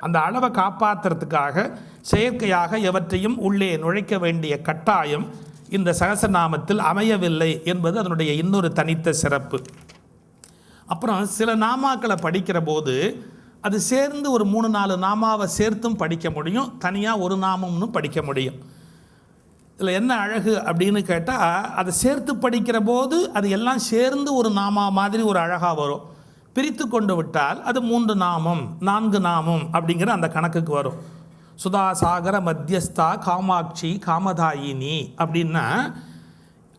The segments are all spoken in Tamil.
அந்த அளவை காப்பாற்றுறதுக்காக செயற்கையாக எவற்றையும் உள்ளே நுழைக்க வேண்டிய கட்டாயம் இந்த சகசநாமத்தில் அமையவில்லை என்பது அதனுடைய இன்னொரு தனித்த சிறப்பு. அப்புறம் சில நாமாக்களை படிக்கிற போது அது சேர்ந்து ஒரு மூணு நாலு நாமாவை சேர்த்தும் படிக்க முடியும் தனியாக ஒரு நாமம்னு படிக்க முடியும். இதில் என்ன அழகு அப்படின்னு கேட்டால் அதை சேர்த்து படிக்கிற போது அது எல்லாம் சேர்ந்து ஒரு நாமா மாதிரி ஒரு அழகாக வரும். பிரித்து கொண்டு விட்டால் அது மூன்று நாமம் நான்கு நாமம் அப்படிங்கிற அந்த கணக்குக்கு வரும். சுதாசாகர மத்தியஸ்தா காமாட்சி காமதாயினி அப்படின்னா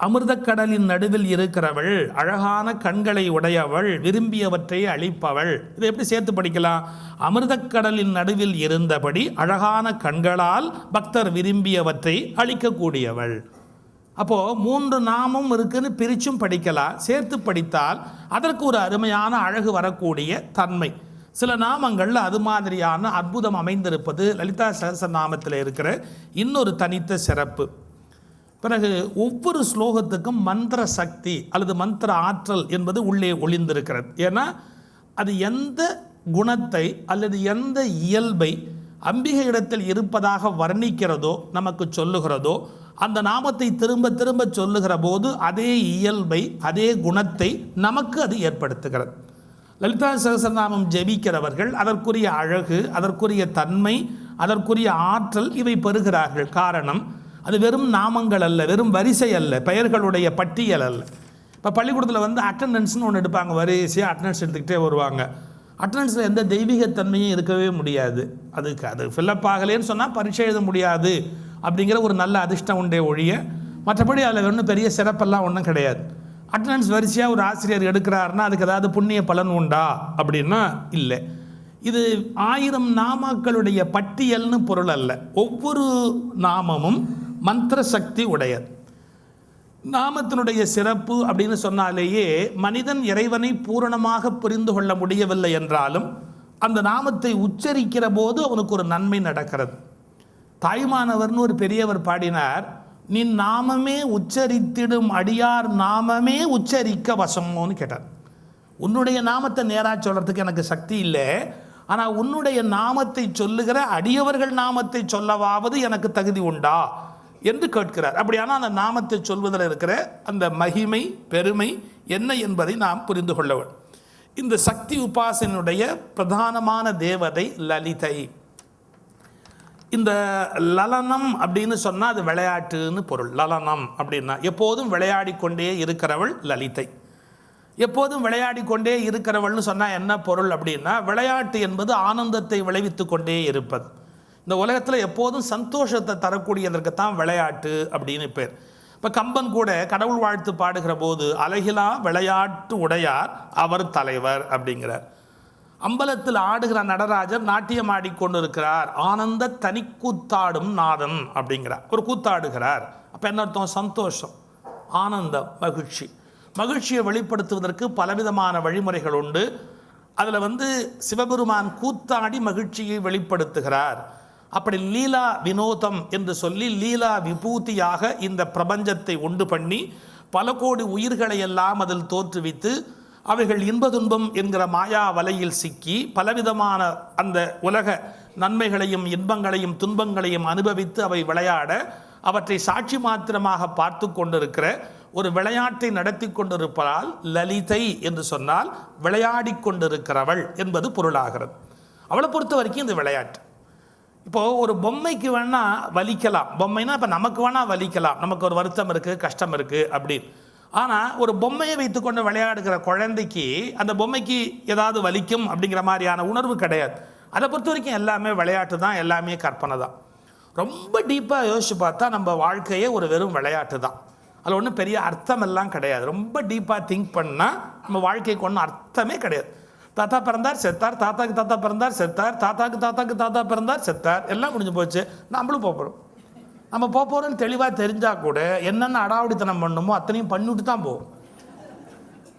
அமிர்தக்கடலின் நடுவில் இருக்கிறவள் அழகான கண்களை உடையவள் விரும்பியவற்றை அளிப்பவள். இதை எப்படி சேர்த்து படிக்கலாம்? அமிர்தக்கடலின் நடுவில் இருந்தபடி அழகான கண்களால் பக்தர் விரும்பியவற்றை அளிக்கக்கூடியவள். அப்போது மூன்று நாமம் இருக்குன்னு பிரிச்சும் படிக்கலாம் சேர்த்து படித்தால் அதற்கு ஒரு அருமையான அழகு வரக்கூடிய தன்மை. சில நாமங்களில் அது மாதிரியான அற்புதம் அமைந்திருப்பது லலிதா சகசநாமத்தில் இருக்கிற இன்னொரு தனித்த சிறப்பு. பிறகு ஒவ்வொரு ஸ்லோகத்துக்கும் மந்திர சக்தி அல்லது மந்திர ஆற்றல் என்பது உள்ளே ஒளிந்திருக்கிறது. ஏன்னா அது எந்த குணத்தை அல்லது எந்த இயல்பை அம்பிகை இடத்தில் இருப்பதாக வர்ணிக்கிறதோ நமக்கு சொல்லுகிறதோ அந்த நாமத்தை திரும்ப திரும்ப சொல்லுகிற போது அதே இயல்பை அதே குணத்தை நமக்கு அது ஏற்படுத்துகிறது. லலிதா சகசரநாமம் ஜெபிக்கிறவர்கள் அதற்குரிய அழகு அதற்குரிய தன்மை அதற்குரிய ஆற்றல் இவை பெறுகிறார்கள். காரணம் அது வெறும் நாமங்கள் அல்ல வெறும் வரிசை அல்ல பெயர்களுடைய பட்டியல் அல்ல. இப்போ பள்ளிக்கூடத்தில் வந்து அட்டண்டன்ஸ்னு ஒன்று எடுப்பாங்க வரிசையாக அட்டண்டன்ஸ் எடுத்துக்கிட்டே வருவாங்க. அட்டண்டன்ஸில் எந்த தெய்வீகத்தன்மையும் இருக்கவே முடியாது. அதுக்கு அது ஃபில்லப் ஆகலேன்னு சொன்னால் பரீட்சை எழுத முடியாது. அப்படிங்கிற ஒரு நல்ல அதிர்ஷ்டம் உண்டே ஒழிய மற்றபடி அதில் ஒன்றும் பெரிய சிறப்பெல்லாம் ஒன்றும் கிடையாது. அட்டண்டன்ஸ் வரிசையாக ஒரு ஆசிரியர் எடுக்கிறாருன்னா அதுக்கு ஏதாவது புண்ணிய பலன் உண்டா அப்படின்னா இல்லை. இது ஆயிரம் நாமாக்களுடைய பட்டியல்னு பொருள் அல்ல. ஒவ்வொரு நாமமும் மந்திர சக்தி உடையது. நாமத்தினுடைய சிறப்பு அப்படின்னு சொன்னாலேயே மனிதன் இறைவனை பூரணமாக புரிந்து கொள்ள முடியவில்லை என்றாலும் அந்த நாமத்தை உச்சரிக்கிற போது அவனுக்கு ஒரு நன்மை நடக்கிறது. தாய்மானவர்னு ஒரு பெரியவர் பாடினார் நீ நாமமே உச்சரித்திடும் அடியார் நாமமே உச்சரிக்க வசமோன்னு கேட்டார். உன்னுடைய நாமத்தை நேராக சொல்கிறதுக்கு எனக்கு சக்தி இல்லை ஆனால் உன்னுடைய நாமத்தை சொல்லுகிற அடியவர்கள் நாமத்தை சொல்லவாவது எனக்கு தகுதி உண்டா? என்று கேட்கிறார். அப்படியானால் அந்த நாமத்தை சொல்வதில் இருக்கிற அந்த மகிமை பெருமை என்ன என்பதை நாம் புரிந்து கொள்ளவன் இந்த சக்தி உபாசனுடைய பிரதானமான தேவதை லலிதை. இந்த லலனம் அப்படின்னு சொன்னால் அது விளையாட்டுன்னு பொருள். லலனம் அப்படின்னா எப்போதும் விளையாடி கொண்டே இருக்கிறவள் லலிதை. எப்போதும் விளையாடி கொண்டே இருக்கிறவள்னு சொன்னால் என்ன பொருள் அப்படின்னா விளையாட்டு என்பது ஆனந்தத்தை விளைவித்து கொண்டே இருப்பது. இந்த உலகத்தில் எப்போதும் சந்தோஷத்தை தரக்கூடியதற்கு தான் விளையாட்டு அப்படின்னு பேர். இப்போ கம்பன் கூட கடவுள் வாழ்த்து பாடுகிற போது அழகிலா விளையாட்டு உடையார் அவர் தலைவர் அப்படிங்கிறார். அம்பலத்தில் ஆடுகிற நடராஜர் நாட்டியம் ஆடிக்கொண்டிருக்கிறார் ஆனந்த தனி கூத்தாடும் நாதன் அப்படிங்கிறார். ஒரு கூத்தாடுகிறார். அப்போ என்ன அர்த்தம்? சந்தோஷம் ஆனந்தம் மகிழ்ச்சி. மகிழ்ச்சியை வெளிப்படுத்துவதற்கு பலவிதமான வழிமுறைகள் உண்டு. அதில் வந்து சிவபெருமான் கூத்தாடி மகிழ்ச்சியை வெளிப்படுத்துகிறார். அப்படி லீலா வினோதம் என்று சொல்லி லீலா விபூதியாக இந்த பிரபஞ்சத்தை உண்டு பண்ணி பல கோடி உயிர்களை எல்லாம் அதில் தோற்றுவித்து அவைகள் இன்ப துன்பம் என்கிற மாயா வலையில் சிக்கி பலவிதமான அந்த உலக நன்மைகளையும் இன்பங்களையும் துன்பங்களையும் அனுபவித்து அவை விளையாட அவற்றை சாட்சி மாத்திரமாக பார்த்து கொண்டிருக்கிற ஒரு விளையாட்டை நடத்தி கொண்டிருப்பதால் லலிதை என்று சொன்னால் விளையாடி கொண்டிருக்கிறவள் என்பது பொருளாகிறது. அவளை பொறுத்த வரைக்கும் இந்த விளையாட்டு. இப்போது ஒரு பொம்மைக்கு வேணால் வலிக்கலாம். பொம்மைனா இப்போ நமக்கு வேணால் வலிக்கலாம். நமக்கு ஒரு வருத்தம் இருக்குது கஷ்டம் இருக்குது அப்படின்னு. ஆனால் ஒரு பொம்மையை வைத்துக்கொண்டு விளையாடுகிற குழந்தைக்கு அந்த பொம்மைக்கு ஏதாவது வலிக்கும் அப்படிங்கிற மாதிரியான உணர்வு கிடையாது. அதை பொறுத்த வரைக்கும் எல்லாமே விளையாட்டு தான் எல்லாமே கற்பனை தான். ரொம்ப டீப்பாக யோசிச்சு பார்த்தா நம்ம வாழ்க்கையே ஒரு வெறும் விளையாட்டு தான். அதில் ஒன்றும் பெரிய அர்த்தம் எல்லாம் கிடையாது. ரொம்ப டீப்பாக திங்க் பண்ணால் நம்ம வாழ்க்கைக்கு ஒன்றும் அர்த்தமே கிடையாது. தாத்தா பிறந்தார் செத்தார் தாத்தாக்கு தாத்தா பிறந்தார் செத்தார் தாத்தாக்கு தாத்தாக்கு தாத்தா பிறந்தார் செத்தார். எல்லாம் முடிஞ்சு போச்சு. நம்மளும் போகப்படும் போகிறோம் நம்ம போக போகிறோன்னு தெளிவாக தெரிஞ்சால் கூட என்னென்ன அடாவடித்தனம் பண்ணுமோ அத்தனையும் பண்ணிவிட்டு தான் போகும்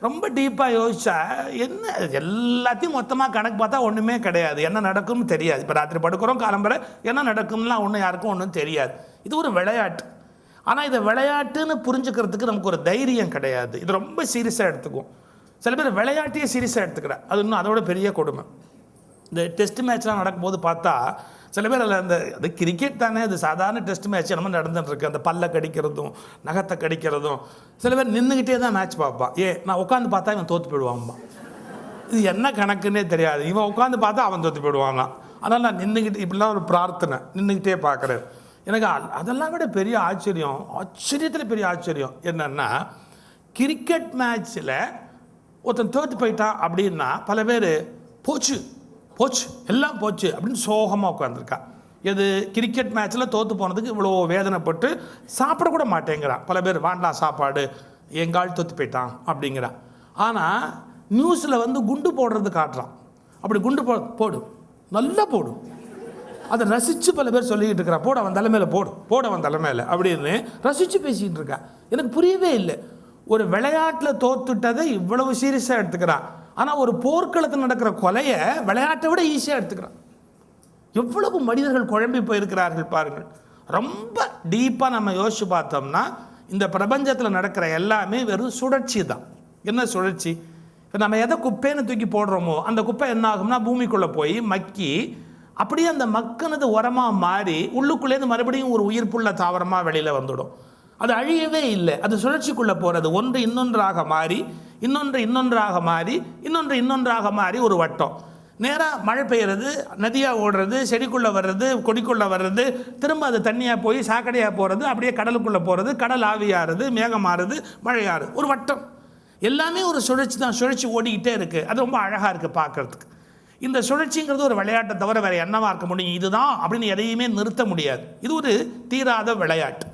ரொம்ப டீப்பாக யோசிச்சா என்ன எல்லாத்தையும் மொத்தமாக கணக்கு பார்த்தா ஒன்றுமே கிடையாது. என்ன நடக்கும்னு தெரியாது. இப்போ ராத்திரி படுக்கிறோம் காலம்பரை என்ன நடக்கும்லாம் ஒன்றும் யாருக்கும் ஒன்றும் தெரியாது. இது ஒரு விளையாட்டு. ஆனால் இதை விளையாட்டுன்னு புரிஞ்சுக்கிறதுக்கு நமக்கு ஒரு தைரியம் கிடையாது. இது ரொம்ப சீரியஸாக எடுத்துக்குவோம். சில பேர் விளையாட்டையே சீரியஸாக எடுத்துக்கிறேன் அது இன்னும் அதோட பெரிய கொடுமை. இந்த டெஸ்ட் மேட்ச்லாம் நடக்கும்போது பார்த்தா சில பேர் அதில் அந்த அது கிரிக்கெட் தானே அது சாதாரண டெஸ்ட் மேட்ச் நம்ம நடந்துட்டுருக்கு. அந்த பல்லை கடிக்கிறதும் நகத்தை கடிக்கிறதும். சில பேர் நின்றுக்கிட்டே தான் மேட்ச் பார்ப்பான் ஏ நான் உட்காந்து பார்த்தா இவன் தோற்று போயிடுவான்மா இது என்ன கணக்குன்னே தெரியாது. இவன் உட்காந்து பார்த்தா அவன் தோற்று போயிடுவான் அதனால் நான் நின்றுக்கிட்டு இப்படிலாம் ஒரு பிரார்த்தனை நின்றுக்கிட்டே பார்க்குறேன். எனக்கு அ- அதெல்லாம் விட பெரிய ஆச்சரியம் ஆச்சரியத்தில் பெரிய ஆச்சரியம் என்னென்னா கிரிக்கெட் மேட்ச்சில் ஒருத்தன் தோற்று போயிட்டான் அப்படின்னா பல பேர் போச்சு போச்சு எல்லாம் போச்சு அப்படின்னு சோகமாக உட்காந்துருக்கா எது கிரிக்கெட் மேட்ச்சில் தோற்று போனதுக்கு இவ்வளோ வேதனைப்பட்டு சாப்பிடக்கூட மாட்டேங்கிறான் பல பேர் வேண்டாம் சாப்பாடு எங்கால் தோற்று போயிட்டான் அப்படிங்கிறான் ஆனால் நியூஸில் வந்து குண்டு போடுறது காட்டுறான். அப்படி குண்டு போ போடு. நல்லா போடும் அதை ரசித்து பல பேர் சொல்லிக்கிட்டு இருக்கிறா. போட அவன் தலைமையில போடு. போட அவன் மேலே அப்படின்னு ரசித்து பேசிக்கிட்டு இருக்கா. எனக்கு புரியவே இல்லை. ஒரு விளையாட்டில் தோத்துட்டதை இவ்வளவு சீரியஸாக எடுத்துக்கிறான் ஆனால் ஒரு போர்க்களத்தில் நடக்கிற கொலையை விளையாட்டை விட ஈஸியாக எடுத்துக்கிறான். எவ்வளவு மனிதர்கள் குழம்பி போயிருக்கிறார்கள் பாருங்கள். ரொம்ப டீப்பாக நம்ம யோசிச்சு பார்த்தோம்னா இந்த பிரபஞ்சத்தில் நடக்கிற எல்லாமே வெறும் சுழற்சி தான். என்ன சுழற்சி? இப்போ நம்ம எதை குப்பைன்னு தூக்கி போடுறோமோ அந்த குப்பை என்ன ஆகும்னா பூமிக்குள்ளே போய் மக்கி அப்படியே அந்த மக்கினது உரமாக மாறி உள்ளுக்குள்ளேருந்து மறுபடியும் ஒரு உயிர்ப்புள்ள தாவரமாக வெளியில் வந்துடும். அது அழியவே இல்லை. அது சுழற்சிக்குள்ளே போகிறது ஒன்று இன்னொன்றாக மாறி இன்னொன்று இன்னொன்றாக மாறி இன்னொன்று இன்னொன்றாக மாறி ஒரு வட்டம். நேராக மழை பெய்கிறது நதியாக ஓடுறது செடிக்குள்ளே வர்றது கொடிக்குள்ளே வர்றது திரும்ப அது தண்ணியாக போய் சாக்கடையாக போகிறது அப்படியே கடலுக்குள்ளே போகிறது கடல் ஆவியாகிறது மேகம் மாறுது மழையாறுது ஒரு வட்டம். எல்லாமே ஒரு சுழற்சி தான். சுழற்சி ஓடிக்கிட்டே இருக்குது அது ரொம்ப அழகாக இருக்குது பார்க்கறதுக்கு. இந்த சுழற்சிங்கிறது ஒரு விளையாட்டை தவிர வேறு என்னவாக இருக்க முடியும்? இதுதான். அப்படின்னு எதையுமே நிறுத்த முடியாது. இது ஒரு தீராத விளையாட்டு.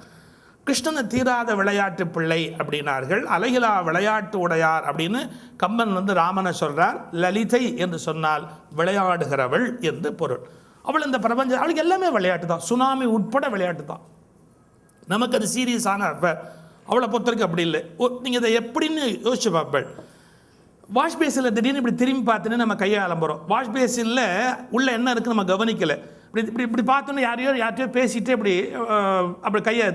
கிருஷ்ணனை தீராத விளையாட்டு பிள்ளை அப்படின்னார்கள். அலகிலா விளையாட்டு உடையார் அப்படின்னு கம்பன் வந்து ராமனை சொல்கிறார் லலிதை என்று சொன்னால் விளையாடுகிறவள் என்று பொருள். அவள் இந்த பிரபஞ்சம் அவளுக்கு எல்லாமே விளையாட்டு தான். சுனாமி உட்பட விளையாட்டு தான். நமக்கு அது சீரியஸான அப்போ. அவளை பொறுத்தருக்கு அப்படி இல்லை. நீங்கள் இதை எப்படின்னு யோசிச்சு பார்ப்பேன் வாஷ் பேசினில் திடீர்னு இப்படி திரும்பி பார்த்துன்னு நம்ம கையை அலம்புறோம். வாஷ் பேசினில் உள்ளே என்ன இருக்குது நம்ம கவனிக்கலை. இப்படி இப்படி இப்படி பார்த்தோன்னே யாரையோ யார்கிட்டயோ பேசிட்டு இப்படி அப்படி கையை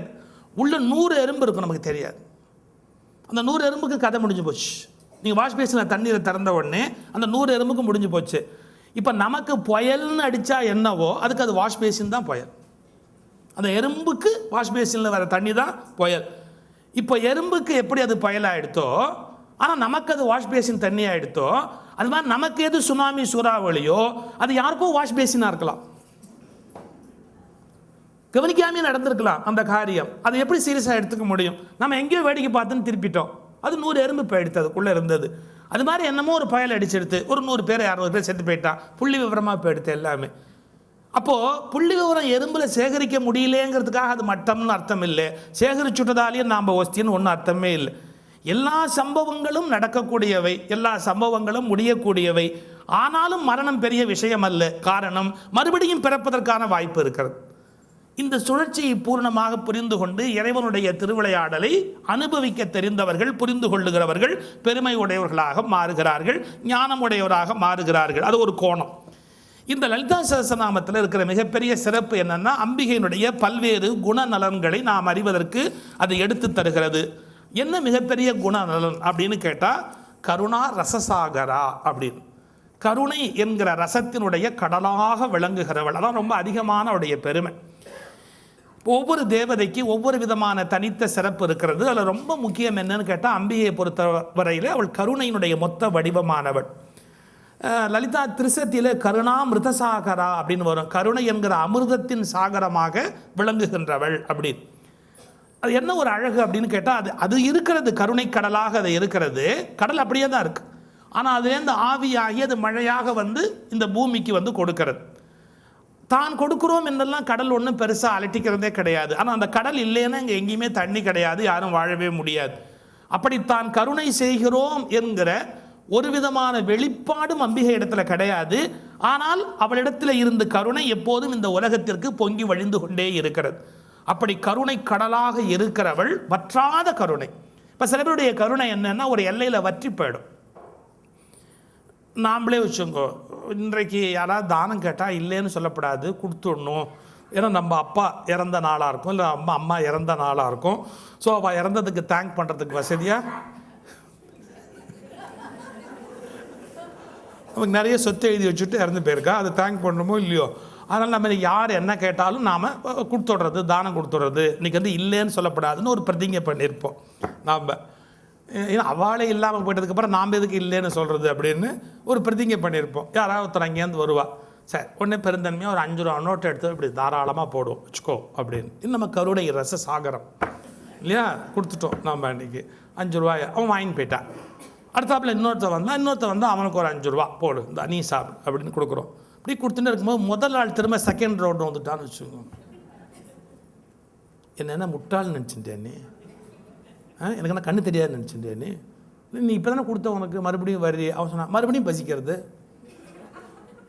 உள்ள நூறு எறும்பு இருக்கும் நமக்கு தெரியாது. அந்த நூறு எறும்புக்கு கதை முடிஞ்சு போச்சு. நீங்கள் வாஷ் பேசினில் தண்ணீரை திறந்த உடனே அந்த நூறு எறும்புக்கு முடிஞ்சு போச்சு. இப்போ நமக்கு புயல்னு அடித்தா என்னவோ அதுக்கு அது வாஷ் பேசின் தான் புயல். அந்த எறும்புக்கு வாஷ் பேசினில் வர தண்ணி தான் புயல். இப்போ எறும்புக்கு எப்படி அது புயலாகிடுத்தோ ஆனால் நமக்கு அது வாஷ் பேசின் தண்ணி ஆகிடுத்தோ அது மாதிரி நமக்கு எது சுனாமி சூறாவளியோ அது யாருக்கும் வாஷ் பேசினாக இருக்கலாம். கவனிக்காமே நடந்திருக்கலாம் அந்த காரியம். அதை எப்படி சீரியஸாக எடுத்துக்க முடியும்? நம்ம எங்கேயோ வேடிக்கை பார்த்துன்னு திருப்பிட்டோம். அது நூறு எறும்பு போயிடுத்து அதுக்குள்ளே இருந்தது. அது மாதிரி என்னமோ ஒரு பயல் அடிச்செடுத்து ஒரு நூறு பேர் அறுநூறு பேர் செத்து போயிட்டான் புள்ளி விவரமாக போயிடுத்து எல்லாமே. அப்போது புள்ளி விவரம் எறும்பில் சேகரிக்க முடியலேங்கிறதுக்காக அது மட்டம்னு அர்த்தம் இல்லை. சேகரிச்சுட்டதாலேயே நாம் ஒஸ்தின்னு ஒன்றும் அர்த்தமே இல்லை. எல்லா சம்பவங்களும் நடக்கக்கூடியவை. எல்லா சம்பவங்களும் முடியக்கூடியவை. ஆனாலும் மரணம் பெரிய விஷயம் அல்ல. காரணம் மறுபடியும் பிறப்பதற்கான வாய்ப்பு இருக்கிறது. இந்த சுழற்சியை பூர்ணமாக புரிந்து கொண்டு இறைவனுடைய திருவிளையாடலை அனுபவிக்க தெரிந்தவர்கள் புரிந்து கொள்ளுகிறவர்கள் பெருமை உடையவர்களாக மாறுகிறார்கள் ஞானம் உடையவராக மாறுகிறார்கள். அது ஒரு கோணம். இந்த லலிதா சகசநாமத்தில் இருக்கிற மிகப்பெரிய சிறப்பு என்னன்னா அம்பிகையினுடைய பல்வேறு குணநலன்களை நாம் அறிவதற்கு அது எடுத்து தருகிறது. என்ன மிகப்பெரிய குணநலன் அப்படின்னு கேட்டால் கருணா ரசசாகரா அப்படின்னு. கருணை என்கிற ரசத்தினுடைய கடலாக விளங்குகிறவள். அதான் ரொம்ப அதிகமான அவருடைய பெருமை. ஒவ்வொரு தேவதைக்கு ஒவ்வொரு விதமான தனித்த சிறப்பு இருக்கிறது. அதில் ரொம்ப முக்கியம் என்னன்னு கேட்டால் அம்பிகையை பொறுத்த வரையில் அவள் கருணையினுடைய மொத்த வடிவமானவள். லலிதா திருசத்தியில் கருணா மிருதசாகரா அப்படின்னு வரும். கருணை என்கிற அமிர்தத்தின் சாகரமாக விளங்குகின்றவள் அப்படின்னு. அது என்ன ஒரு அழகு அப்படின்னு கேட்டால் அது அது இருக்கிறது கருணை கடலாக அது இருக்கிறது. கடல் அப்படியே தான் இருக்குது ஆனால் அதுலேருந்து ஆவியாகி அது மழையாக வந்து இந்த பூமிக்கு வந்து கொடுக்கிறது. தான் கொடுக்குறோம் என்றெல்லாம் கடல் ஒன்றும் பெருசாக அலட்டிக்கிறதே கிடையாது. ஆனால் அந்த கடல் இல்லைன்னா இங்கே எங்கேயுமே தண்ணி கிடையாது யாரும் வாழவே முடியாது. அப்படி தான் கருணை செய்கிறோம் என்கிற ஒரு விதமான வெளிப்பாடும் அம்பிகை இடத்துல கிடையாது. ஆனால் அவளிடத்தில் இருந்து கருணை எப்போதும் இந்த உலகத்திற்கு பொங்கி வழிந்து கொண்டே இருக்கிறது. அப்படி கருணை கடலாக இருக்கிறவள் வற்றாத கருணை. இப்போ சில பேருடைய கருணை என்னன்னா ஒரு எல்லையில் வற்றி போயிடும். நாம்ளே வச்சுங்கோ. இன்றைக்கு யாராவது தானம் கேட்டால் இல்லைன்னு சொல்லப்படாது கொடுத்துடணும். ஏன்னா நம்ம அப்பா இறந்த நாளாக இருக்கும் இல்லை அம்மா அம்மா இறந்த நாளாக இருக்கும். ஸோ அவள் இறந்ததுக்கு தேங்க் பண்ணுறதுக்கு வசதியாக நமக்கு நிறைய சொத்து எழுதி வச்சுட்டு இறந்து போயிருக்கா அதை தேங்க் பண்ணணுமோ இல்லையோ? அதனால் நம்ம யார் என்ன கேட்டாலும் நாம் கொடுத்துட்றது தானம் கொடுத்துட்றது. இன்றைக்கி வந்து இல்லைன்னு சொல்லப்படாதுன்னு ஒரு பிரதிங்கை பண்ணியிருப்போம் நாம். ஏன்னா அவளே இல்லாமல் போயிட்டதுக்கப்புறம் நாம் எதுக்கு இல்லைன்னு சொல்கிறது அப்படின்னு ஒரு பிரதிங்கை பண்ணியிருப்போம். யாராவது ஒருத்தர் அங்கேருந்து வருவா. சரி உடனே பெருந்தன்மையாக ஒரு அஞ்சு ரூபா நோட்டை எடுத்து இப்படி தாராளமாக போடுவோம். வச்சுக்கோ அப்படின்னு. இது நம்ம கருடை ரச சாகரம். இல்லையா? கொடுத்துட்டோம் நம்ம அன்றைக்கி அஞ்சு ரூபாய். அவன் வாங்கின்னு போயிட்டான் அடுத்தாப்பில் இன்னொருத்தன் வந்தால் இன்னொருத்தன் வந்தால் அவனுக்கு ஒரு அஞ்சு ரூபா. போடு இந்த நீ சாப்பிடு அப்படின்னு கொடுக்குறோம். இப்படி கொடுத்துட்டு இருக்கும்போது முதல் நாள் திரும்ப செகண்ட் ரவுண்டு வந்துட்டான்னு வச்சுக்கோங்க. என்ன என்ன முட்டாள்னு நினச்சிட்டேன். நீ எனக்கு என்ன கண்ணு தெரியாது நினச்சிட்டேன் நீ நீ இப்போ தானே கொடுத்த உனக்கு மறுபடியும் வரி அவன் சொன்னான் மறுபடியும் பசிக்கிறது.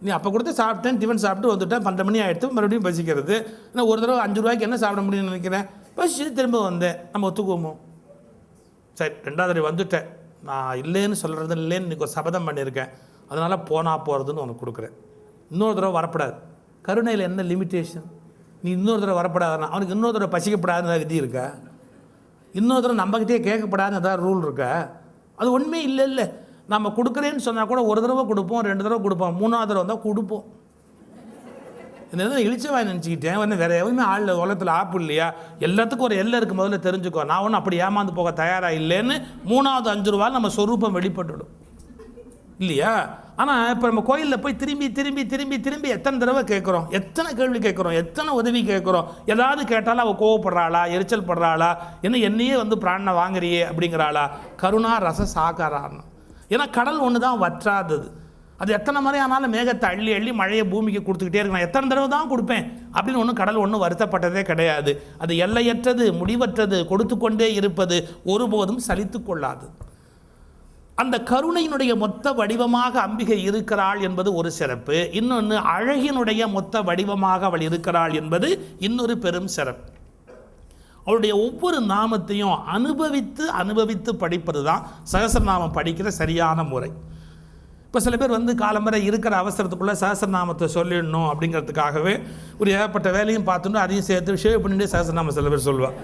நீ அப்போ கொடுத்து சாப்பிட்டேன் டிஃபன் சாப்பிட்டு வந்துட்டேன் பன்னெண்டு மணி ஆகிடுத்து மறுபடியும் பசிக்கிறது. நான் ஒரு தடவை அஞ்சு ரூபாய்க்கு என்ன சாப்பிட முடியும்னு நினைக்கிறேன்? பசிச்சு திரும்ப வந்தேன். நம்ம ஒத்துக்குவோமோ? சரி ரெண்டாவது தடவை வந்துட்டேன். நான் இல்லைன்னு சொல்கிறது இல்லைன்னு இன்னைக்கு ஒரு சபதம் பண்ணியிருக்கேன். அதனால் போனால் போகிறதுன்னு உனக்கு கொடுக்குறேன். இன்னொரு தடவை வரப்படாது. கருணையில் என்ன லிமிட்டேஷன் நீ இன்னொரு தடவை வரப்படாதுன்னா அவனுக்கு இன்னொரு தடவை பசிக்கப்படாதுன்னு விதி இருக்கா? இன்னொரு தடவை நம்மக்கிட்டே கேட்கப்படாதுன்னு ஏதாவது ரூல் இருக்கா? அது ஒன்றுமே இல்லை இல்லை நம்ம கொடுக்குறேன்னு சொன்னால் கூட ஒரு தடவை கொடுப்போம் ரெண்டு தடவை கொடுப்போம் மூணாவது தடவை வந்தால் கொடுப்போம். என்ன இழிச்சவாய் நினச்சிக்கிட்டேன். ஒன்று வேறு எதுவுமே ஆள் உலகத்தில் ஆப்பு இல்லையா? எல்லாத்துக்கும் ஒரு எல்லை இருக்கு முதல்ல தெரிஞ்சுக்கோ. நான் ஒன்றும் அப்படி ஏமாந்து போக தயாராக இல்லைன்னு மூணாவது அஞ்சு ரூபா நம்ம சொரூபம் வெளிப்பட்டுடும். இல்லையா? ஆனால் இப்போ நம்ம கோயிலில் போய் திரும்பி திரும்பி திரும்பி திரும்பி எத்தனை தடவை கேட்குறோம்? எத்தனை கேள்வி கேட்குறோம்? எத்தனை உதவி கேட்குறோம்? ஏதாவது கேட்டாலும் அவள் கோவப்படுறாளா? எரிச்சல் படுறாளா? என்ன என்னையே வந்து பிராணனை வாங்குறியே அப்படிங்கிறாளா? கருணா ரச சாகாரான்னு ஏன்னா கடல் ஒன்று தான் வற்றாதது. அது எத்தனை முறை ஆனாலும் மேகத்தை அள்ளி அள்ளி மழையை பூமிக்கு கொடுத்துக்கிட்டே இருக்கு நான் எத்தனை தடவை தான் கொடுப்பேன்? அப்படின்னு ஒன்றும் கடல் ஒன்றும் வருத்தப்பட்டதே கிடையாது. அது எல்லையற்றது முடிவற்றது கொடுத்து கொண்டே இருப்பது ஒருபோதும் சலித்து கொள்ளாது. அந்த கருணையினுடைய மொத்த வடிவமாக அம்பிகை இருக்கிறாள் என்பது ஒரு சிறப்பு. இன்னொன்று அழகினுடைய மொத்த வடிவமாக அவள் இருக்கிறாள் என்பது இன்னொரு பெரும் சிறப்பு. அவளுடைய ஒவ்வொரு நாமத்தையும் அனுபவித்து அனுபவித்து படிப்பது தான் சகசரநாமம் படிக்கிற சரியான முறை. இப்போ சில பேர் வந்து காலம்பரை இருக்கிற அவசரத்துக்குள்ளே சகசரநாமத்தை சொல்லிடணும் அப்படிங்கிறதுக்காகவே ஒரு ஏகப்பட்ட வேலையும் பார்த்துட்டு அதையும் சேர்த்து ஷேவ் பண்ணிட்டு சகசரநாமம் சில பேர் சொல்லுவாள்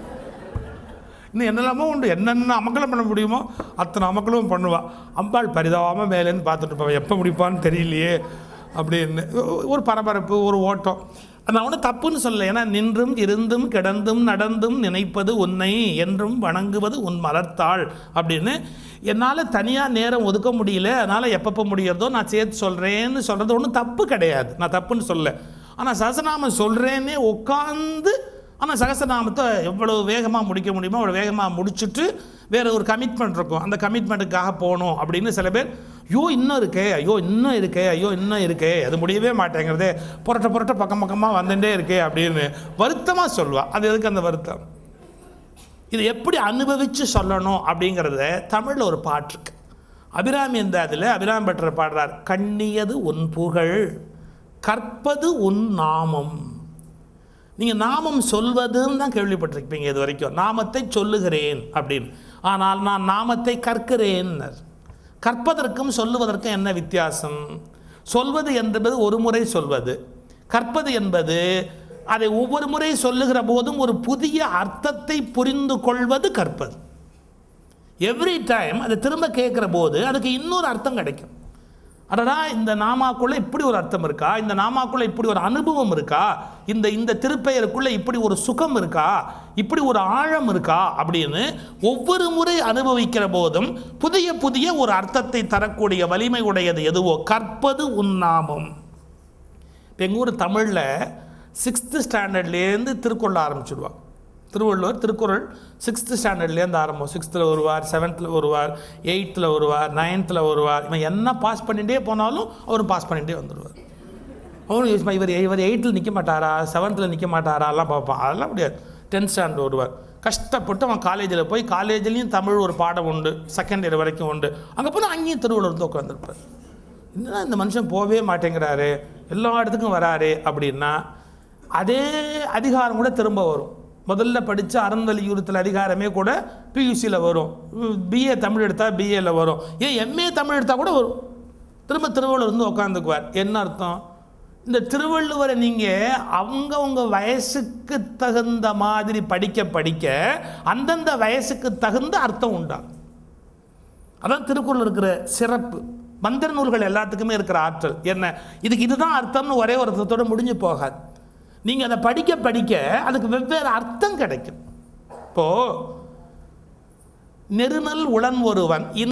இன்னும் என்னெல்லாமோ உண்டு. என்னென்ன அமக்கலம் பண்ண முடியுமோ அத்தனை அமக்கலும் பண்ணுவாள் அம்பாள் பரிதாபமாக மேலேன்னு பார்த்துட்டு போவேன் எப்போ முடிப்பான்னு தெரியலையே அப்படின்னு. ஒரு பரபரப்பு ஒரு ஓட்டம். நான் ஒன்றும் தப்புன்னு சொல்லலை. ஏன்னா நின்றும் இருந்தும் கிடந்தும் நடந்தும் நினைப்பது உன்னை என்றும் வணங்குவது உன் மலர்த்தாள் அப்படின்னு என்னால் தனியாக நேரம் ஒதுக்க முடியல. அதனால் எப்பப்போ முடியறதோ நான் சேர்த்து சொல்கிறேன்னு சொல்கிறது ஒன்றும் தப்பு கிடையாது. நான் தப்புன்னு சொல்லலை. ஆனால் சசநாமம் சொல்கிறேன்னே உட்காந்து ஆனால் சகசநாமத்தை எவ்வளோ வேகமாக முடிக்க முடியுமோ அவ்வளோ வேகமாக முடிச்சுட்டு வேறு ஒரு கமிட்மெண்ட் இருக்கும். அந்த கமிட்மெண்ட்டுக்காக போகணும் அப்படின்னு சில பேர் ஐயோ இன்னும் இருக்கே ஐயோ இன்னும் இருக்கே ஐயோ இன்னும் இருக்கே அது முடியவே மாட்டேங்கிறதே புரட்ட புரட்ட பக்கம் பக்கமாக வந்துட்டே இருக்கே அப்படின்னு வருத்தமாக சொல்லுவாள் அது எதுக்கு அந்த வருத்தம்? இது எப்படி அனுபவித்து சொல்லணும் அப்படிங்கிறத தமிழில் ஒரு பாட்டு இருக்கு. அபிராமி இந்த அதில் அபிராமி பட்டர் பாடுறார் கண்ணியது உன் புகழ் கற்பது உன் நாமம். நீங்கள் நாமம் சொல்வதுன்னு தான் கேள்விப்பட்டிருப்பீங்க இது வரைக்கும். நாமத்தை சொல்லுகிறேன் அப்படின்னு. ஆனால் நான் நாமத்தை கற்கிறேன் கற்பதற்கும் சொல்லுவதற்கும் என்ன வித்தியாசம்? சொல்வது என்பது ஒரு முறை சொல்வது. கற்பது என்பது அதை ஒவ்வொரு முறை சொல்லுகிற போதும் ஒரு புதிய அர்த்தத்தை புரிந்து கொள்வது கற்பது. எவ்ரி டைம் அதை திரும்ப கேட்குற போது அதுக்கு இன்னொரு அர்த்தம் கிடைக்கும். அடடா இந்த நாமாக்குள்ளே இப்படி ஒரு அர்த்தம் இருக்கா? இந்த நாமாக்குள்ளே இப்படி ஒரு அனுபவம் இருக்கா? இந்த இந்த திருப்பெயருக்குள்ளே இப்படி ஒரு சுகம் இருக்கா? இப்படி ஒரு ஆழம் இருக்கா? அப்படின்னு ஒவ்வொரு முறை அனுபவிக்கிற போதும் புதிய புதிய ஒரு அர்த்தத்தை தரக்கூடிய வலிமை உடையது எதுவோ? கற்பது உன்னாமம் இப்போ எங்கள் ஊர் தமிழில் சிக்ஸ்த்து ஸ்டாண்டர்ட்லேருந்து திருக்கொள்ள ஆரம்பிச்சிடுவாங்க திருவள்ளுவர் திருக்குறள் சிக்ஸ்த்து ஸ்டாண்டர்ட்லேருந்து ஆரம்பம் சிக்ஸ்த்தில் வருவார் செவன்த்தில் வருவார் எயித்தில் வருவார் நைன்த்தில் வருவார். இவன் என்ன பாஸ் பண்ணிகிட்டே போனாலும் அவரும் பாஸ் பண்ணிகிட்டே வந்துடுவார் அவரும் யோசிப்பா இவர் இவர் எயிட்டில் நிற்க மாட்டாரா செவன்த்தில் நிற்க மாட்டாரா எல்லாம் பார்ப்பான். அதெல்லாம் முடியாது. டென்த் ஸ்டாண்டர்ட் வருவார். கஷ்டப்பட்டு அவன் காலேஜில் போய் காலேஜ்லேயும் தமிழ் ஒரு பாடம் உண்டு. செகண்ட் இயர் வரைக்கும் உண்டு. அங்கே போனால் அங்கேயும் திருவள்ளுவர் வந்து உட்காந்துருப்பார் என்னன்னா இந்த மனுஷன் போகவே மாட்டேங்கிறாரு எல்லா இடத்துக்கும் வராரு அப்படின்னா அதே அதிகாரம் கூட திரும்ப வரும். முதல்ல படித்த அறந்தலியுறுத்தல் அதிகாரமே கூட பியூசியில் வரும். பிஏ தமிழ் எடுத்தால் பிஏல வரும். ஏன் எம்ஏ தமிழ் எடுத்தால் கூட வரும். திரும்ப திருவள்ளுவர் வந்து உட்காந்துக்குவார் என்ன அர்த்தம்? இந்த திருவள்ளுவரை நீங்கள் அவங்கவுங்க வயசுக்கு தகுந்த மாதிரி படிக்க படிக்க அந்தந்த வயசுக்கு தகுந்த அர்த்தம் உண்டாகும் அதான் திருக்குறள் இருக்கிற சிறப்பு. மந்திர நூல்கள் எல்லாத்துக்குமே இருக்கிற ஆற்றல். என்ன? இதுக்கு இதுதான் அர்த்தம்னு ஒரே ஒரு முடிஞ்சு போகாது. நீங்கள் அதை படிக்க படிக்க அதுக்கு வெவ்வேறு அர்த்தம் கிடைக்கும். இப்போ நெருநல் உடன் ஒருவன்